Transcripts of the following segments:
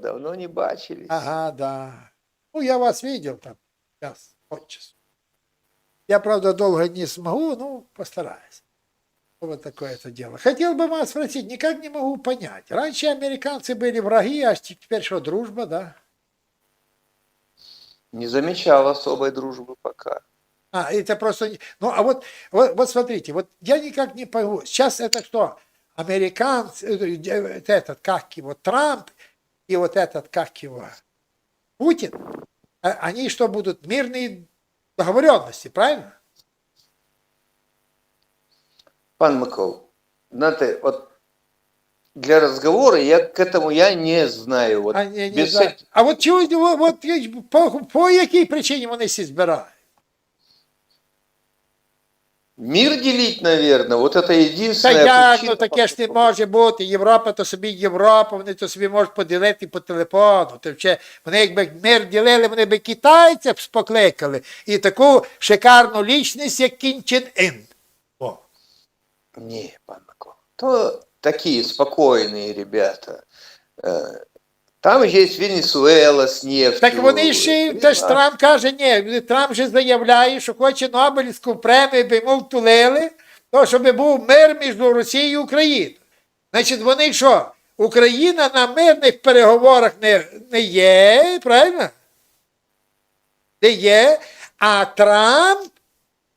Давно не бачились. Ага, да. Ну, я вас видел там. Сейчас, от часу. Я, правда, долго не смогу, ну, постараюсь. Вот такое это дело. Хотел бы вас спросить, никак не могу понять. Раньше американцы были враги, а теперь что, дружба, да? Не замечал особой дружбы пока. А, это просто... Ну, а вот, вот, вот смотрите, вот я никак не пойму. Сейчас это что? Американцы, э, э, этот, как его, Трамп и вот этот, как его, Путин, а- они что, будут мирные договоренности, правильно? Пан Микол, знаєте, от для разговора я к этому я не знаю. Вот А, не, не без знаю. всяких- а от чого, от, от, по, по якій причині вони всі збирають? Мир делить, наверное, вот это Та як, ну таке ж не може бути. Європа то собі Європа, вони то собі можуть поділити по телефону. То вже, вони якби мир ділили, вони би китайців покликали. І таку шикарну лічність, як Кім Чен Ін. О. Не, пан Микола. То такие спокойные ребята. Там есть Венесуэла с нефтью. Так вони ще теж? Трамп каже, ні, Трамп же заявляє, що хоче Нобелівську премію, би йому втулили, то щоб був мир між Росією і Україною. Значить, вони що? Україна на мирних переговорах не, не є, правильно? Не є, а Трамп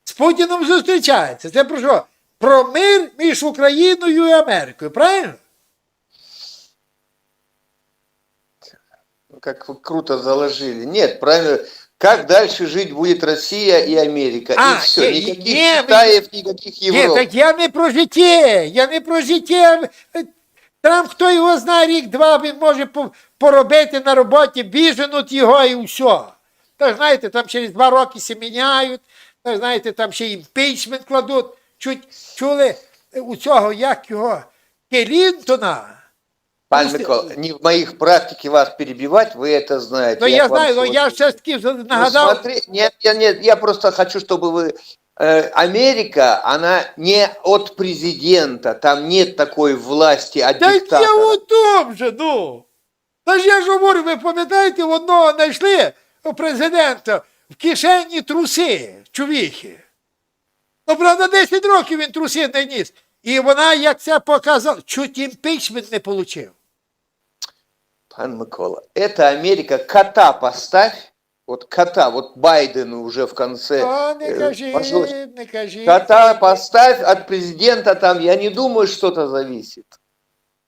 з Путіном зустрічається. Це про що? Про мир між Україною і Америкою, правильно? Как вы круто заложили. Нет, правильно. Как дальше жить будет Россия и Америка? А, и все. Никаких не, Китаев, никаких Ні, Европ. так я не про життя, я не про життя. Трамп, хто його знає, рік-два він може поробити на роботі, біженуть його і все. Та знаєте, там через два роки се міняють, та знаєте, там ще імпічмент кладуть. Чуть чули у цього, як його, Келінтона. Пан Если- Микола, не в моих практике вас перебивать, вы это знаете. Ну я к вам знаю, ну я свой- все ж таки Ну, нагадав. смотри, нет, я, нет, я просто хочу, чтобы вы... э, Америка, она не от президента, там нет такой власти от Та я диктатора. у том же, ну. Та ж я ж говорю, ви пам'ятаєте, одного знайшли у президента в кишені труси, чувіхи. Ну, правда, 10 років він труси не ніс. І вона, як це показала, чуть імпічмент не отримав. Пан Микола, это Америка, кота поставь, вот кота, вот Байдену уже в конце. О, не э, кажіть, позвольте. не кажіть. Кота поставь от президента там, я не думаю, что-то зависит.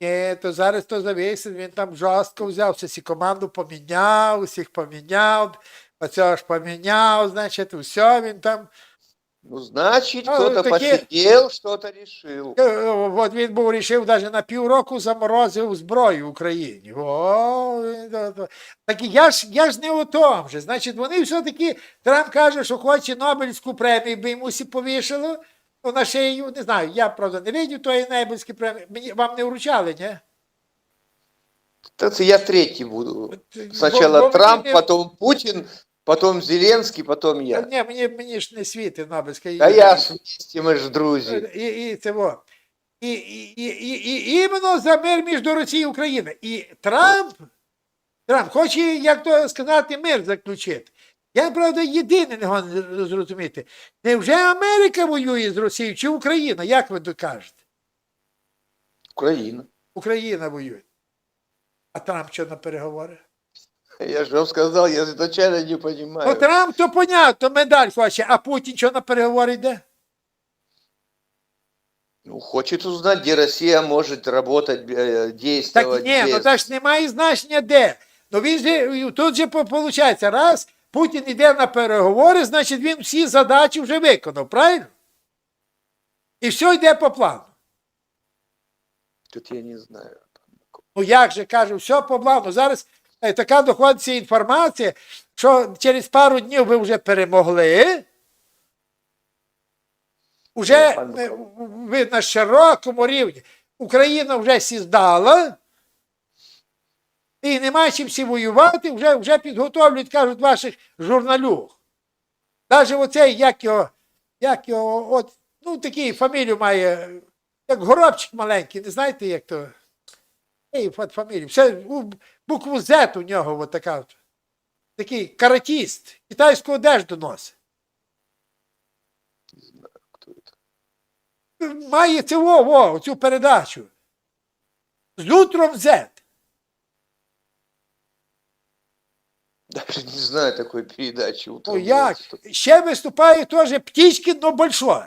Ні, то зараз то зависить, він там жорстко взявся, всі команду поміняв, усіх поміняв, оцього ж поміняв, значить, все, він там. Ну, значит, А, кто-то такие- посидел, что-то решил. Е, От він був рішив навіть на півроку заморозив зброю в Україні. О, то- то. так я ж я ж не у тому же. Значить, вони все-таки Трамп каже, що хоче Нобелівську премію, би йому всі повішало ну, на шию. Не знаю, я правда не видів тої Нобелівської премії. Мені вам не вручали, ні? Так я третий буду. Мені Трамп, не- потом Путин, потом Зеленский, потом Та я. Ні, мені, мені ж не світи Нобелівська. А я ж вместе, мы ж друзі. І, і, цього. І, і, і, і, і іменно за мир між Росією і Україною. І Трамп, Трамп хоче, як то сказати, мир заключити. Я, правда, єдине не можу зрозуміти. Невже Америка воює з Росією чи Україна? Як ви кажете? Україна. Україна воює. А Трамп що на переговори? Я же вам сказал, я изначально не Ну, понимаю. Трамп то понятно, медаль хоче, а Путін що на переговори йде? Ну, хочет узнать, где Россия может работать, э, Так действовать. ні, ну так ж немає значення де. Ну він же тут же виходить, раз Путін йде на переговори, значить він всі задачі вже виконав, правильно? І все йде по плану. Тут я не знаю. Ну як же кажу, все по плану. Зараз така доходиться інформація, що через пару днів ви вже перемогли. Уже пане е, ви на широкому рівні. Україна вже сіздала. І немає чим всі воювати, вже, вже підготовлюють, кажуть, ваших журналюг. Навіть оцей, як його, як його, от, ну такий фамілію має, як горобчик маленький, не знаєте, як то. От фамілія. Все, букву Z у нього от така. Такий каратіст. Китайську одежду носить. Не знаю. Має це во, во, цю передачу. З утром Z. Даже не знаю такой передачи. Ну як? Ще виступає теж Птічкін, но большой.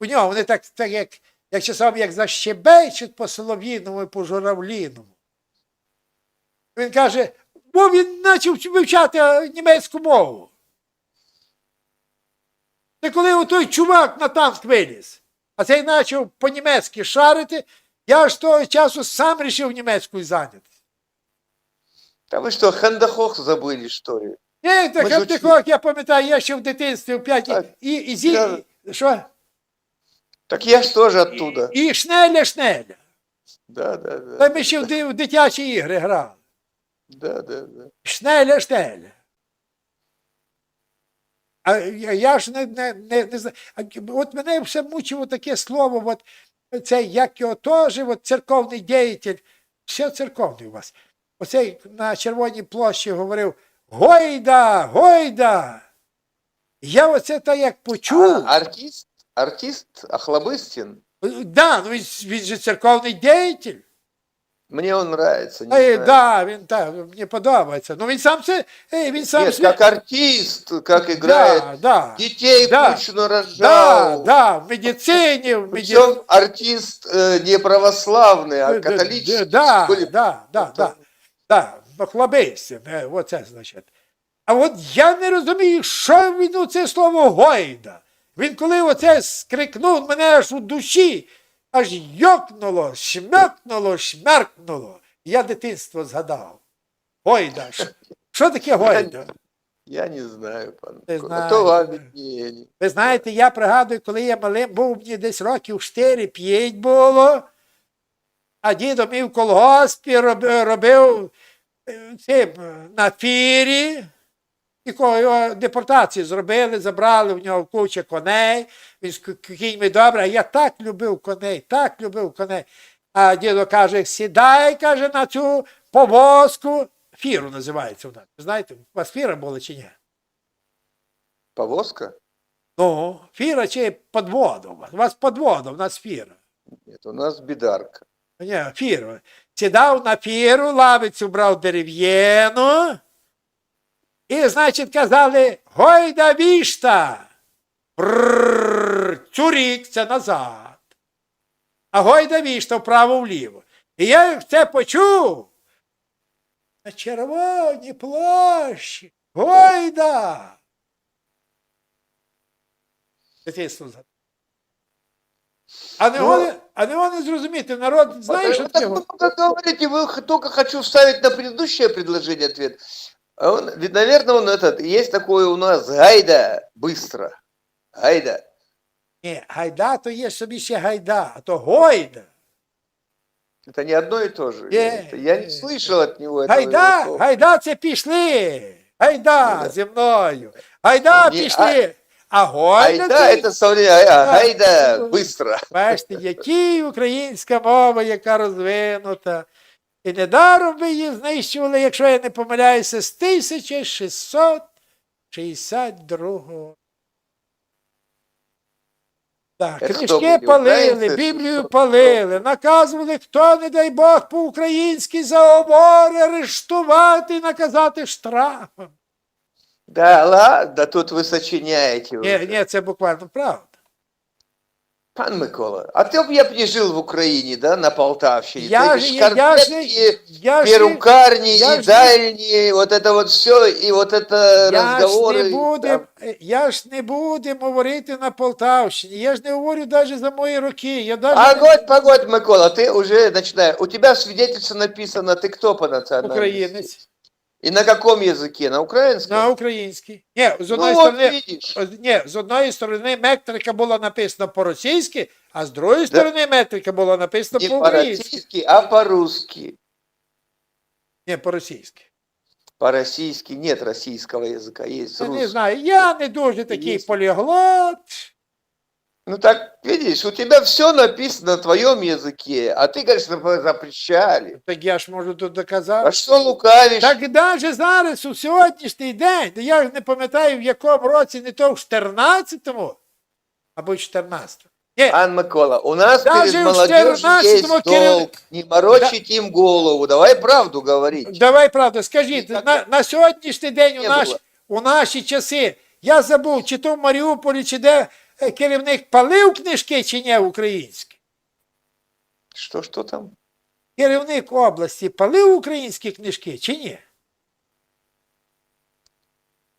У нього вони так, так як, як часом як защебечуть по солов'їному і по журавліному. Він каже, бо він почав вивчати німецьку мову. Це коли отой чувак на танк виліз, а цей почав по-німецьки шарити, я ж того часу сам рішив німецькою зайнятися. Да вы что, Хандахох забыли, что ли? Ні, так як я пам'ятаю, я ще в дитинстві в п'ятій і, і, зі, я- що? Так я ж тоже оттуда. І шнеля, шнеля. Да, да, Та ми ще в, дитячі ігри грали. Да, да, да. Шнеля, шнеля. А я, я ж не, не, не, не знаю. От мене все мучило таке слово, от це як його теж, от церковний діятель, все церковний у вас. Оцей на Червоній площі говорив Гойда, Гойда. Я оце так як почув. А, артист? Артист Охлобыстин? Да, ну він, він же церковний діятель. Мне он нравится. Не Ей, знаю. да, він так, мені подобається. Ну він сам це, ей, він сам Нет, свій- как артист, как играет. Да, да, Детей Да. кучу да, нарожал. да, в медицині, в медицині. Причем артист э, не православный, а Да, католический. Да, Коли- да, да, Ну, да, да, бахлабейся, е, оце значить. А от я не розумію, що він у це слово гойда. Він коли оце скрикнув, мене аж у душі, аж йокнуло, шмякнуло, шмяркнуло. Я дитинство згадав. Гойда. Що- таке гойда? Я не знаю, пан. Не знаю. то вам. Ви знаєте, я пригадую, коли я малим був, мені десь років 4-5 було, а дідо мій в колгоспі роб- робив е, цим, на фірі, якого його депортацію зробили, забрали в нього кучу коней, він з кіньми добре, а я так любив коней, так любив коней. А дідо каже, сідай, каже, на цю повозку. Фіру називається вона. Знаєте, у вас фіра була чи ні? Повозка? Ну, фіра чи подвода у вас? Подвода, у нас фіра. Нет, у нас бидарка. Ні, фіру. Сідав на фіру, лавицю брав дерев'яну. І, значить, казали, гойда вішта. Брррр, цюрік, це назад. А гойда вішта вправо-вліво. І я як це почув. На червоній площі. Гойда. Дитинство згадав. А не, Ну, вони, а не вони зрозуміти, народ знає, що Вот таке. так го- много говорите, вы только хочу вставить на предыдущее предложение ответ. А он, ведь, наверное, он этот, есть такое у нас гайда быстро. Гайда. Ні, гайда то є собі ще гайда, а то гойда. Это не одно и то же. Не, Это я не не. слышал от него этого. Гайда, слова. гайда це пішли. Гайда Ну, да. зі мною. Гайда Ні, пішли. А гойда Гайда це... это современное, а Да. гайда быстро. Бачите, які українська мова, яка розвинута. і недаром ви її знищували, якщо я не помиляюся, з 1662 року. Так, книжки палили. Біблію палили, наказували, хто, не дай Бог, по-українськи заговори, арештувати і наказати штрафом. Да ладно, тут вы сочиняете. Ні, ні, це буквально правда. Пан Микола, а ты б я б не жил в Украине, да, на Полтавщине. Я Ты ж, эти я, я ж, шкарпетки, я ж, не- перукарни, я ж не- едальни, вот это вот все, и вот это Я ж разговоры. не будем, там. я ж не будем говорити на Полтавщині. Я ж не говорю навіть за мої роки. Я даже Погодь, погодь, Микола, ты уже начинаешь. У тебя в свидетельстве написано, ты кто по национальности? українець И на каком языке? На украинском? на українській. Ні, з ну одної вот сторони. Ні, з одної сторони метрика була написана по-російськи, а з другої сторони метрика була написана Не по-українськи. по-российски, а по-русски. Ні, по-російськи. По-российски нет российского языка, есть Я не русский. знаю, я не дуже такий Є. поліглот. Ну так, видишь, у тебя все написано на твоем языке, а ты, конечно, вы запрещали. Так я ж можу тут А доказати. что лукавишь? Так навіть зараз, у сьогоднішній день, то я ж не пам'ятаю, в якому році, не то в 14-му, або в 14-му. Ні, Ан Микола, у нас Даже перед в молодежью 14-му есть Кирилл- долг. Не морочить им голову, давай правду говорить. давай правду, скажіть, Ні, так- на, на сьогоднішній день у, Не наш, було. у наші часи, я забув, чи то в Маріуполі, чи де е, керівник палив книжки, чи ні, українські. Что, что там? Керівник області палив українські книжки, чи ні?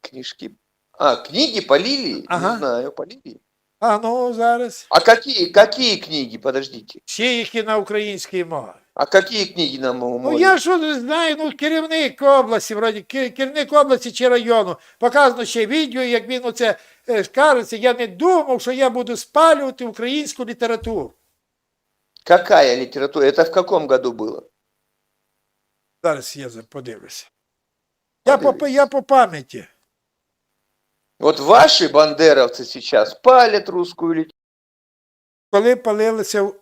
Книжки. А, книги полили? Ага. Не знаю, полили. А ну зараз. А какие, какие книги, подождите? Всі, які на українській мові. А какие книги нам Ну могут? я що не знаю, ну керівник області, вроді, ке- керівник області чи району. Показано ще відео, як він оце е, скаржиться. Я не думав, що я буду спалювати українську літературу. Какая литература? Это в каком году было? Зараз я за- подивлюся. Я по, Подивись. я по пам'яті. Вот ваши бандеровцы сейчас палят русскую литературу. Коли палилися.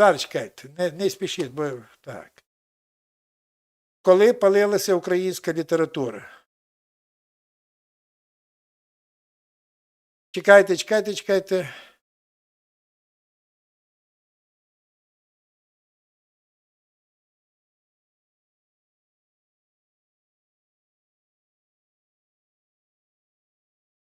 Зараз чекайте, не, не спішіть, бо так. Коли палилася українська література. Чекайте, чекайте, чекайте.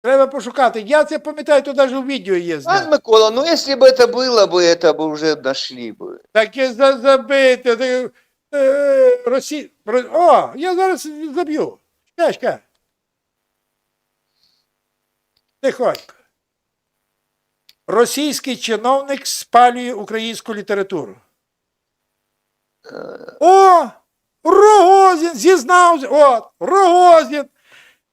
Треба пошукати. Я це пам'ятаю, то навіть у відео є. з ним. Ан Микола, ну если бы это было бы, это бы уже нашли бы. Таке за- забити. ти, Е, Росі... Ро- О, я зараз заб'ю. Чекай, чекай. Тихонько. Російський чиновник спалює українську літературу. О! Рогозін зізнався. От, Рогозін.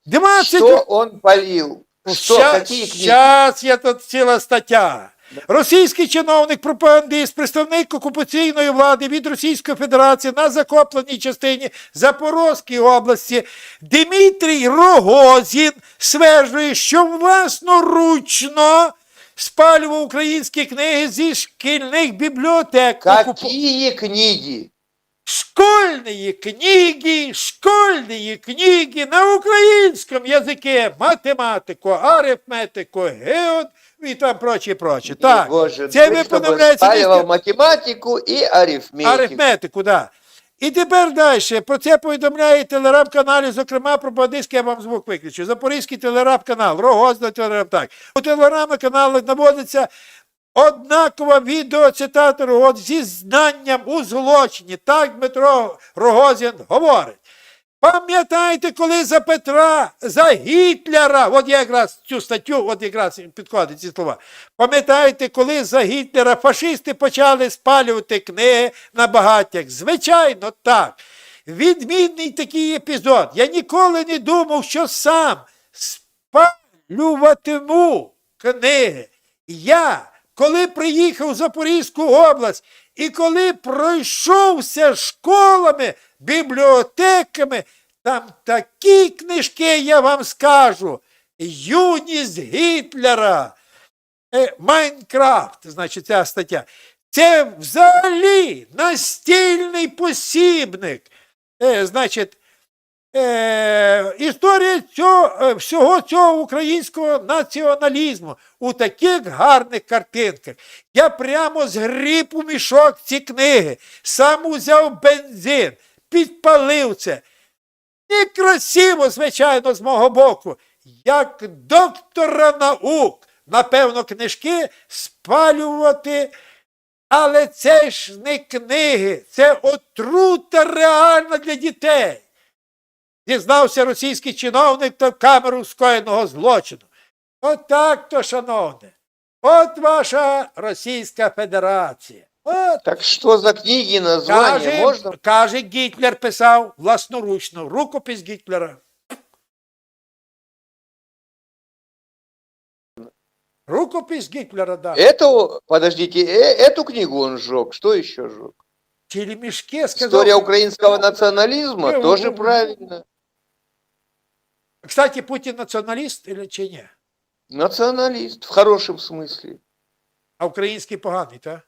20 Что он полил? Что, какие книги? Зараз є тут ціла стаття. Російський чиновник, пропагандист, представник окупаційної влади від Російської Федерації на захопленій частині Запорозької області Дмитрій Рогозін стверджує, що власноручно спалював українські книги зі шкільних бібліотек. Какие книги? Школьные книги, школьные книги на українському язикі, математику, арифметику, геод і там прочі, прочі. Так, Боже, це ты ви чтобы подивляєте спаливал математику и арифметику. арифметику, да. І тепер далі. Про це повідомляє телеграм-каналі, зокрема про Бадиський, я вам звук виключу. Запорізький телеграм-канал, Рогозна телеграм, так. У телеграм-каналах наводиться однакова відеоцитата Рогоз зі знанням у злочині. Так Дмитро Рогозін говорить. Пам'ятаєте, коли за Петра, за Гітлера, от я якраз цю статтю, от якраз підходить ці слова. Пам'ятаєте, коли за Гітлера фашисти почали спалювати книги на багаттях? Звичайно, так. Відмінний такий епізод. Я ніколи не думав, що сам спалюватиму книги. Я, коли приїхав в Запорізьку область і коли пройшовся школами, бібліотеками, там такі книжки, я вам скажу. Юність Гітлера, е, Майнкрафт, значить, ця стаття. Це взагалі настільний посібник. Е, значить, е, історія цього, е, всього цього українського націоналізму у таких гарних картинках. Я прямо згріб у мішок ці книги, сам узяв бензин, підпалив це. Некрасиво, звичайно, з мого боку, як доктора наук, напевно, книжки спалювати. Але це ж не книги, це отрута реальна для дітей Дізнався російський чиновник та камеру скоєного злочину. Отак то, шановне. От ваша Російська Федерація. От Так что за книги, названия каже, можно? каже, Гітлер писав власноручно, рукопис Гітлера. Рукопис Гітлера, да. Эту, подождите, э- эту книгу он сжег. Что еще сжег? Черемішки сказав. История украинского национализма Э, тоже э, правильно. Кстати, Путін націоналіст или чи ні? Националист, в хорошем смысле. А український поганий, так?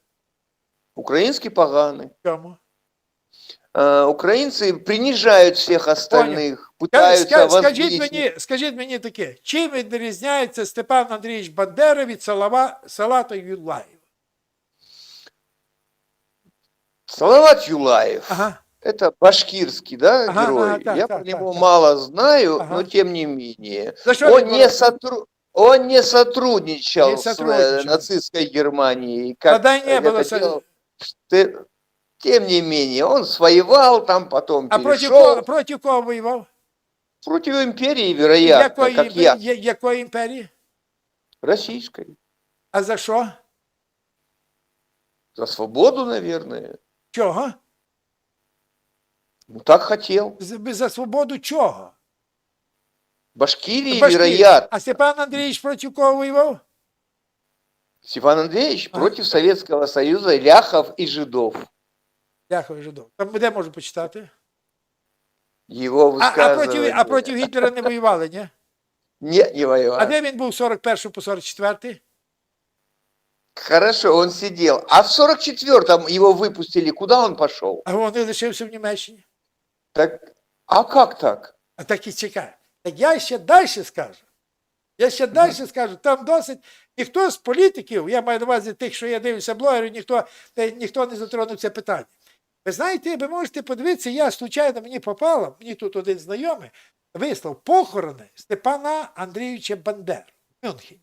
Украинский поганый. Чому? А, украинцы принижают всех остальных, Ска- пытаются ска- Скажіть возвысить. мені, скажіть мені таке, чим відрізняється Степан Андрійович Бандера від Салава, Салата Юлаєва? Салават Юлаев. Ага. Это башкирский, да, Ага, герой? ага, так, Я так, про так, него так. мало знаю, Ага. но тем не менее. За що Он він не, боролся? сотру... он не сотрудничал, Не с э, сотрудничал. нацистской Германией. Тогда Как не это было со- делал Ште- Тем не менее, он своевал там, потом А проти перешел кого, проти кого воював? против империи, вероятно, Якої, как я, я- якої імперії? российской. А за що? За свободу, наверное. Чого? Ну, так хотел. За, за свободу чого? Башкирии, Башкирії. вероятно. А Степан Андрійович проти кого воював? Степан Андреевич А. против Советского Союза, ляхов и жидов. Дякую, жидов. Там де можу почитати? Его А, а, проти, высказывания. а проти Гітлера не воювали, ні? Не, не воевал. А де він був з 41 по 44? Хорошо, он сидел. А в 44-м его выпустили. Куда он пошел? А він лишився в Німеччині. Так, а как так? А так і чекає. Так я ще далі скажу. Я ще далі скажу, там досить ніхто з політиків, я маю на увазі тих, що я дивлюся блогерів, ніхто, е, ніхто не затронув це питання. Ви знаєте, ви можете подивитися, я случайно мені попало, мені тут один знайомий вислав похорони Степана Андрійовича Бандер в Мюнхені.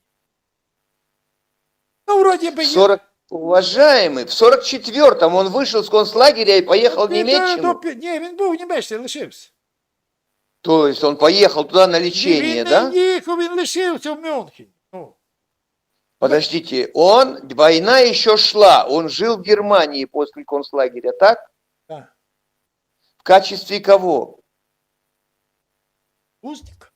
Ну, вроді би, 40... Уважаемый, в 44-м он вышел с концлагеря и поехал в Він, е, Немеччину. до- Ні, він був в Німеччині, лишився. То есть он поехал туда на лечение, він да? не їхав, він лишився в Мюнхені. Ну, Подождите, он, война еще шла, он жил в Германии после концлагеря, так? так. В качестве кого? Узник.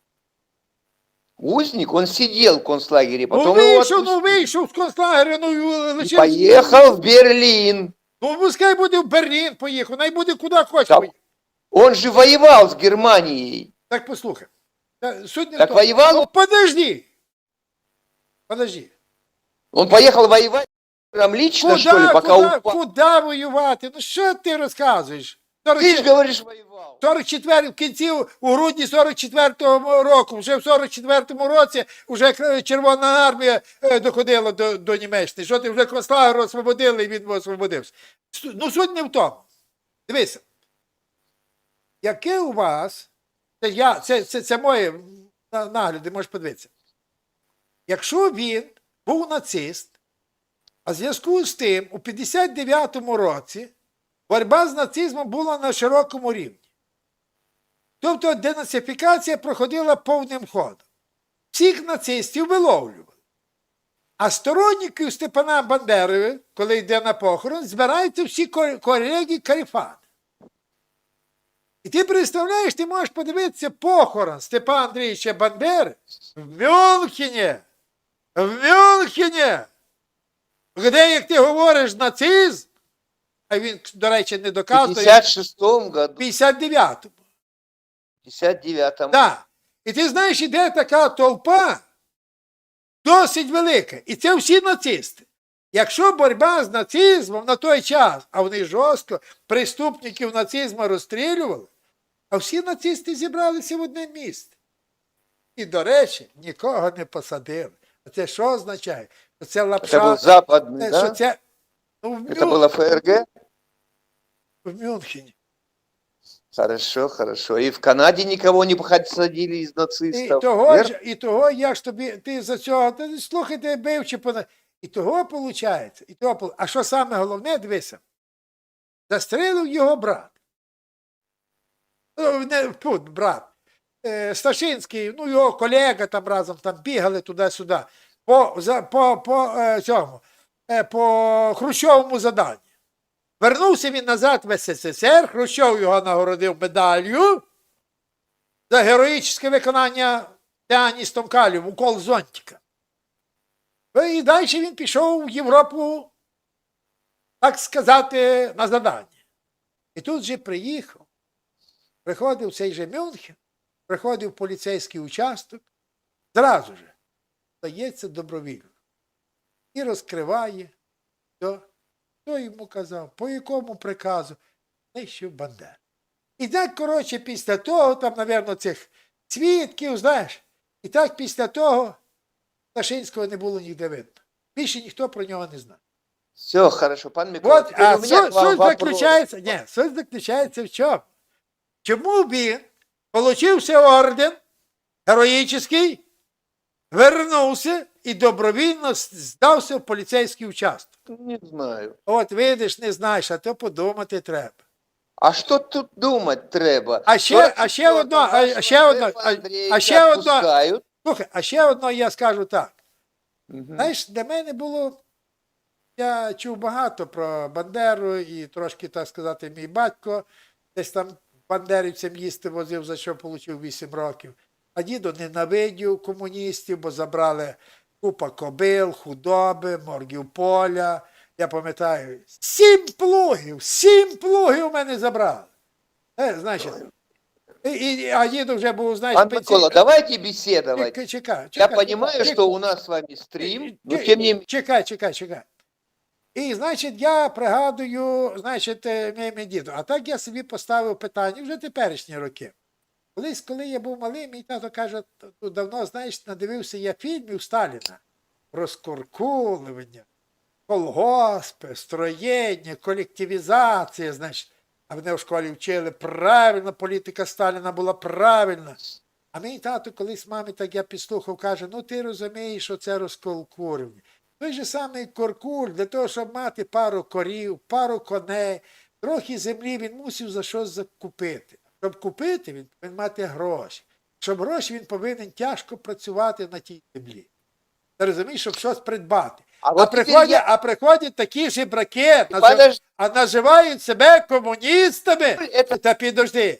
Узник, он сидел в концлагере, Ну потом его вийшов, ну отпустили. вийшов з концлагеря, ну і И лишився. поехал в Берлин. Ну пускай буде в Берлін поїхав, най буде куди хоче. Так. поїхав. Он же воевал с Германией. Так послухай. Та, Суть не в Так тому. воював? Ну подожди. Подожди. Он поехал воевать там лично, Куда, что ли, пока куда, упал? куда воювати? Ну що ти розказуєш? Ты же говоришь, воевал. 44 в кінці у грудні 44-го року, вже в 44-му році вже Червона армія е, доходила до, до Німеччини. Що ти вже концлагер освободили і він освободився. Ну суть не в тому. Дивися. Яке у вас, це, я, це, це, це моє нагляди, можеш подивитися. Якщо він був нацист, а в зв'язку з тим у 59-му році боротьба з нацизмом була на широкому рівні. Тобто денацифікація проходила повним ходом. Всіх нацистів виловлювали. А сторонників Степана Бандери, коли йде на похорон, збираються всі ко- колеги карифани. І ти представляєш, ти можеш подивитися похорон Степана Андрійовича Бандери в Мюнхені. В Мюнхені. Де, як ти говориш, нацизм, а він, до речі, не В доказує, 56-м году, в 59-му. в 59-м. Так. І ти знаєш, іде така толпа досить велика. І це всі нацисти. Якщо боротьба з нацизмом на той час, а вони жорстко преступників нацизму розстрілювали, а всі нацисти зібралися в одне місце. І, до речі, нікого не посадили. А це що означає? Що це Это был лапша, западный, е, да? що це ну, в, Это Мюн- было ФРГ? В Мюнхені. Хорошо, хорошо. И в Канаде никого не посадили из І того, верно? ж, і того, я ж тобі, ти за цього, ти слухайте, бив чи пона. І того виходить. І того, а що саме головне, дивися, застрелив його брат. Ну, Не, тут, брат. Е, Сташинський, ну його колега там разом там бігали туди-сюди. По, за, по, по е, цьому, е, по Хрущовому заданню. Вернувся він назад в СССР, Хрущов його нагородив медаллю за героїчне виконання піаністом Калів, укол зонтика. Ну, І далі він пішов в Європу, так сказати, на задання. І тут же приїхав, приходив цей же Мюнхен, приходив поліцейський участок, зразу же здається добровільно. І розкриває, то, хто йому казав, по якому приказу, знищив Бандер. І так, коротше, після того, там, напевно, цих свідків, знаєш, і так після того Сташинського не було ніде видно. Більше ніхто про нього не знає. Все, хорошо, пан Микола. От, а суть, суть заключається, ні, суть заключається в чому? Чому він получився орден героїчний, вернувся і добровільно здався в поліцейський участок. Не знаю. От видиш, не знаєш, а то подумати треба. А що тут думать треба? А ще- а ще одно, а- ще одно, а- а ще одно. Слухай, а ще одно я скажу так. Мгм. Знаєш, для мене було. Я чув багато про Бандеру і трошки, так сказати, мій батько десь там бандерівцям їсти возив, за що отримав 8 років. А дідо ненавидів комуністів, бо забрали купа кобил, худоби, моргів поля. Я пам'ятаю, сім плугів, сім плугів у мене забрали. Е, значить, і, і, а дідо вже був, знаєш, Пан Микола, давайте беседовать. Чекай, чекай, Я чекай, понимаю, чекай. что у нас с вами стрим, но Чекай, тем не менее... Чекай, чекай, чекай. І, значить, я пригадую, значить, е, мій мій діду. А так я собі поставив питання вже теперішні роки. Колись, коли я був малий, мій тато каже, давно, знаєш, надивився я фільмів Сталіна про скоркулювання, колгоспи, строєння, колективізація, значить. А мене в школі вчили правильно, політика Сталіна була правильна. А мій тато колись мамі так я підслухав, каже: ну ти розумієш, що це розкол. Той же самий Коркуль, для того, щоб мати пару корів, пару коней, трохи землі він мусив за щось закупити. Щоб купити, він повинен мати гроші. Щоб гроші він повинен тяжко працювати на тій землі. Ти розумієш, щоб щось придбати. А А, приходять, я- а приходять такі жебраки, назив- Подожди. а називають себе комуністами. Это Та підожди.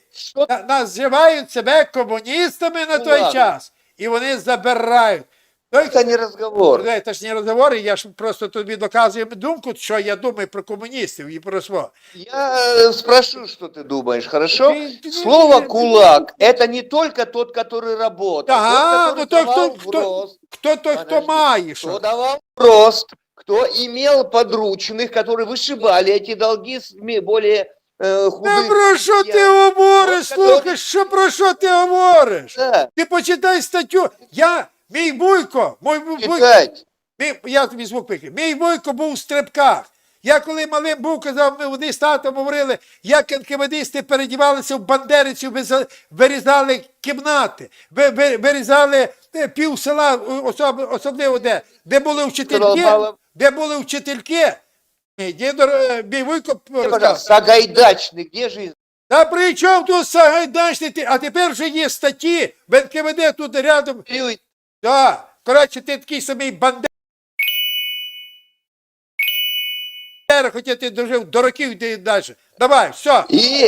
На- називають себе комуністами на Ну, той ладно. час. І вони забирають. Той, это не разговор. Ну, Це ж не розговори, я ж просто тобі доказую думку, що я думаю про комуністів і про свого. Я э, спрошу, что ты думаешь, хорошо? Ты- ты- Слово ты- «кулак» — это не только тот, который работал, Ага, тот, ну который то давал хто, хто, вброс, хто той, хто Подожди. має кто що. давал рост, кто имел подручных, которые вышибали эти долги с ми- более э, Та худых. про що ти Я- говориш? От, Слухай, що про що ти говориш? Да, Ти почитай статтю. Я, мій буйко, мій буйко. Мій, я тобі звук пики. Мій Войко був у стрибках. Я коли малим був, казав, ми вони з татом говорили, як НКВДисти передівалися в бандериців, виза- вирізали кімнати, ви- ви- вирізали е, пів села, особливо де, де були вчительки, де були вчительки. Мій дідо, е, розказав. пожалуйста, Сагайдачный, где? Та при чому тут Сагайдачний? А тепер вже є статті в НКВД тут рядом. Период Так, коротше, ти такий самий бандер. Хоча ти дожив до років йди далі. Давай, все. И